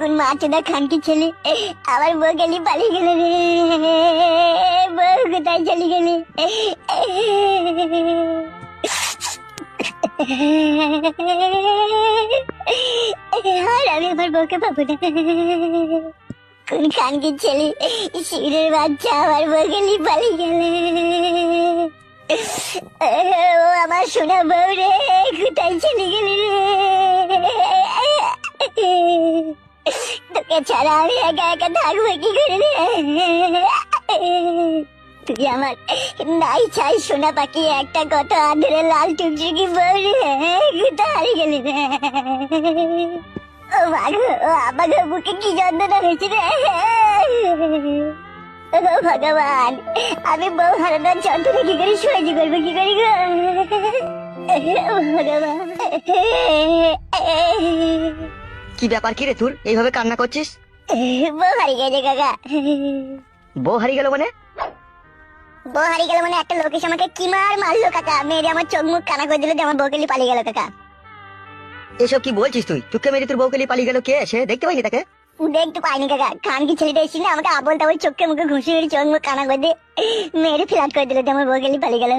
কোন মাছটা খানকি ছেলে আমার বউ গেলি পালিয়ে গেল রে। বউ কোথায় চলে গেলি? আমার বউকে পাবো না। গেলি। ও, আমার সোনা বউ রে, কোথায় চলে গেলি? ছাড়া আমি একা একা থাকব কি করে তুই আমার নাই চাই, সোনা পাখি, একটা কত আদরে লাল টুকটুকি রে কোথায় হারিয়ে গেলি রে? ও মাগো আমাকে বুকে কি যন্ত্রণা হয়েছে রে? ও ভগবান, আমি বউ হারানোর যন্ত্রণা কি করে সহ্য করব, কি করি গো? ভগবান। কি ব্যাপার কি রে তোর এইভাবে কান্না করছিস? বউ হারিয়ে গেছে কাকা। বউ হারিয়ে গেল মানে? বউ হারিয়ে গেল মানে একটা লোক এসে আমাকে কি মার মারলো কাকা? মেরে আমার চোখ মুখ কানা করে দিল যে আমার বউকে নিয়ে পালিয়ে গেল কাকা। এসব কি বলছিস তুই? চুপকে মেরে তোর বউকে নিয়ে পালিয়ে গেল কে? সে দেখতে পাইনি তাকে? দেখতে পাইনি কাকা। খান কি ছেলেটা এসেছিল আমাকে আবল তাবল চোখে মুখে ঘুষি মেরে চোখ মুখ কানা করে দিয়ে মেরে ফ্ল্যাট করে দিল যে আমার বউকে নিয়ে পালিয়ে গেল।